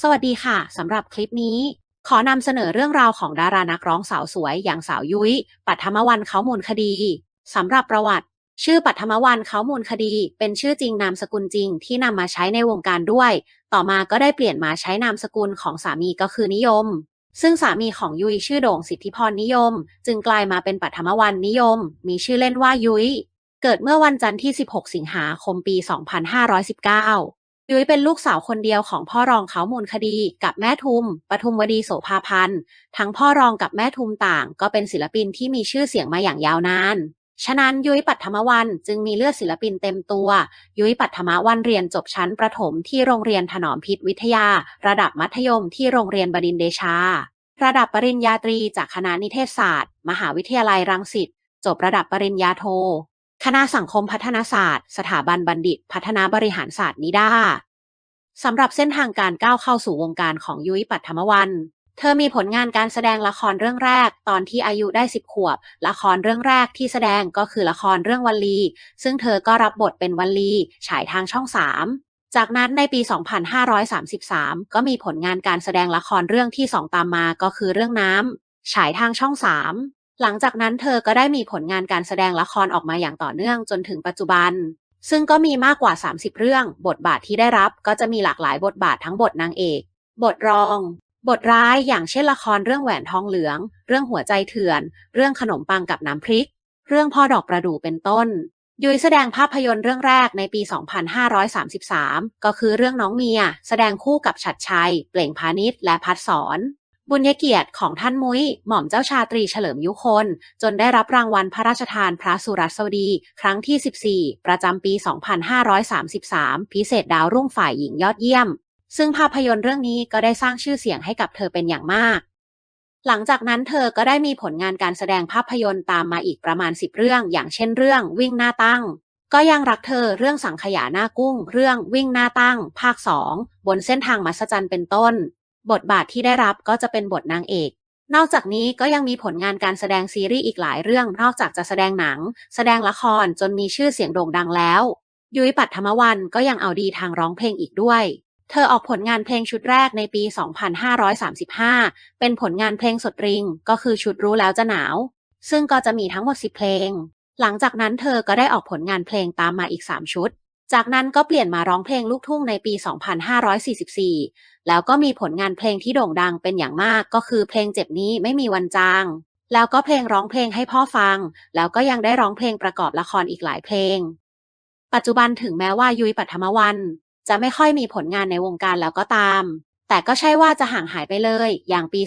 สวัสดีค่ะสำหรับคลิปนี้ ขอนำเสนอเรื่องราวของดารานักร้องสาวสวยอย่างสาวยุ้ย ปัทมวันเขามูลคดีสำหรับประวัติ ชื่อปัทมวันเขามูลคดี เป็นชื่อจริงนามสกุลจริงที่นำมาใช้ในวงการด้วย ต่อมาก็ได้เปลี่ยนมาใช้นามสกุลของสามีก็คือนิยม ซึ่งสามีของยุ้ยชื่อโด่งสิทธิพรนิยม จึงกลายมาเป็นปัทมวันนิยม มีชื่อเล่นว่ายุ้ยเกิดเมื่อวันจันทร์ที่ 16 สิงหาคมปี 2519 ยุ้ยเป็นลูกสาวคนเดียวของพ่อรองเขามูลคดีกับแม่ทุมปทุมวดีโสภาพันธ์ ทั้งพ่อรองกับแม่ทุมต่าง ก็เป็นศิลปินที่มีชื่อเสียงมาอย่างยาวนานฉะนั้นยุ้ยปัทมวันจึงมีเลือดศิลปินเต็มตัว ยุ้ยปัทมวันเรียนจบชั้นประถมที่โรงเรียนถนอมพิษวิทยา ระดับมัธยมที่โรงเรียนบดินเดชา ระดับปริญญาตรีจากคณะนิเทศศาสตร์ มหาวิทยาลัยรังสิตจบระดับปริญญาโท คณะสังคมพัฒนาศาสตร์ สถาบันบัณฑิต พัฒนาบริหารศาสตร์นิด้าสำหรับเส้นทางการก้าวเข้าสู่วงการของยุ้ยปัทมวัน เธอมีผลงานการแสดงละครเรื่องแรก ตอนที่อายุได้สิบขวบ ละครเรื่องแรกที่แสดงก็คือละครเรื่องวัลลี ซึ่งเธอก็รับบทเป็นวัลลี ฉายทางช่องสามจากนั้นในปี 2533 ก็มีผลงานการแสดงละครเรื่องที่สองตามมาก็คือเรื่องน้ำ ฉายทางช่องสาม หลังจากนั้นเธอก็ได้มีผลงานการแสดงละครออกมาอย่างต่อเนื่องจนถึงปัจจุบัน ซึ่งก็มีมากกว่า 30 เรื่อง บทบาทที่ได้รับก็จะมีหลากหลายบทบาททั้งบทนางเอก บทรอง บทร้ายอย่างเช่นละครเรื่องแหวนทองเหลือง เรื่องหัวใจเถื่อน เรื่องขนมปังกับน้ำพริก เรื่องพ่อดอกประดู่เป็นต้น ยุ้ยแสดงภาพยนตร์เรื่องแรกในปี 2533 ก็คือเรื่องน้องเมีย แสดงคู่กับฉัดชัย เปล่งพาณิชและพัดสอน บุญยเกียรติของท่านมุ้ย หม่อมเจ้าชาตรีเฉลิมยุคน จนได้รับรางวัลพระราชทานพระสุรสวดี ครั้งที่ 14 ประจำปี 2533 พิเศษดาวรุ่งฝ่ายหญิงยอดเยี่ยม ซึ่งภาพยนตร์เรื่องนี้ก็ได้สร้างชื่อเสียงให้กับเธอเป็นอย่างมาก หลังจากนั้นเธอก็ได้มีผลงานการแสดงภาพยนตร์ตามมาอีกประมาณ 10 เรื่อง อย่างเช่นเรื่องวิ่งหน้าตั้ง ก็ยังรักเธอเรื่องสังขยาหน้ากุ้ง เรื่องวิ่งหน้าตั้ง ภาค 2 บนเส้นทางมัสจันเป็นต้น บทบาทที่ได้รับก็จะเป็นบทนางเอก นอกจากนี้ก็ยังมีผลงานการแสดงซีรีส์อีกหลายเรื่อง นอกจากจะแสดงหนัง แสดงละครจนมีชื่อเสียงโด่งดังแล้ว ยุ้ยปัทมวันก็ยังเอาดีทางร้องเพลงอีกด้วย เธอออกผลงานเพลงชุดแรกในปี 2535 เป็นผลงานเพลงสดริง ก็คือชุดรู้แล้วจะหนาว ซึ่งก็จะมีทั้งหมด 10 เพลง หลังจากนั้นเธอก็ได้ออกผลงานเพลงตามมาอีก 3 ชุด จากนั้นก็เปลี่ยนมาร้องเพลงลูกทุ่งในปี 2544 แล้วก็มีผลงานเพลงที่โด่งดังเป็นอย่างมากก็คือเพลงเจ็บนี้ไม่มีวันจาง แล้วก็เพลงร้องเพลงให้พ่อฟัง แล้วก็ยังได้ร้องเพลงประกอบละครอีกหลายเพลง ปัจจุบันถึงแม้ว่ายุ้ยปัทมวัน จะไม่ค่อยมีผลงานในวงการแล้วก็ตาม แต่ก็ใช่ว่าจะห่างหายไปเลย อย่างปี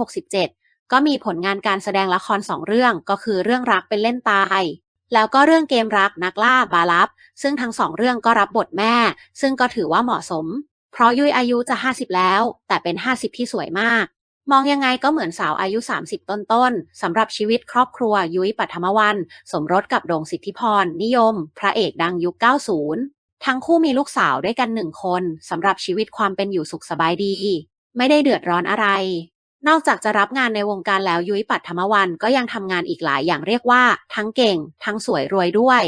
2567 ก็มีผลงานการแสดงละครสองเรื่องก็คือเรื่องรักเป็นเล่นตาย แล้วก็เรื่องเกมรักนักล่าบาลับ ซึ่งทั้งสองเรื่องก็รับบทแม่ ซึ่งก็ถือว่าเหมาะสม เพราะยุ้ยอายุจะ 50 แล้ว แต่เป็น 50 ที่สวยมาก มองยังไงก็เหมือนสาวอายุ 30 ต้นๆสำหรับชีวิตครอบครัวยุ้ยปัทมวัน สมรสกับโด่งสิทธิพร นิยม พระเอกดังยุค 90 ทั้งคู่มีลูกสาวด้วยกันหนึ่งคนสำหรับชีวิตความเป็นอยู่สุขสบายดี ไม่ได้เดือดร้อนอะไร นอกจากจะรับงานในวงการแล้วยุ้ยปัทมวันก็ยังทำงานอีกหลายอย่างเรียกว่า ทั้งเก่ง ทั้งสวยรวยด้วย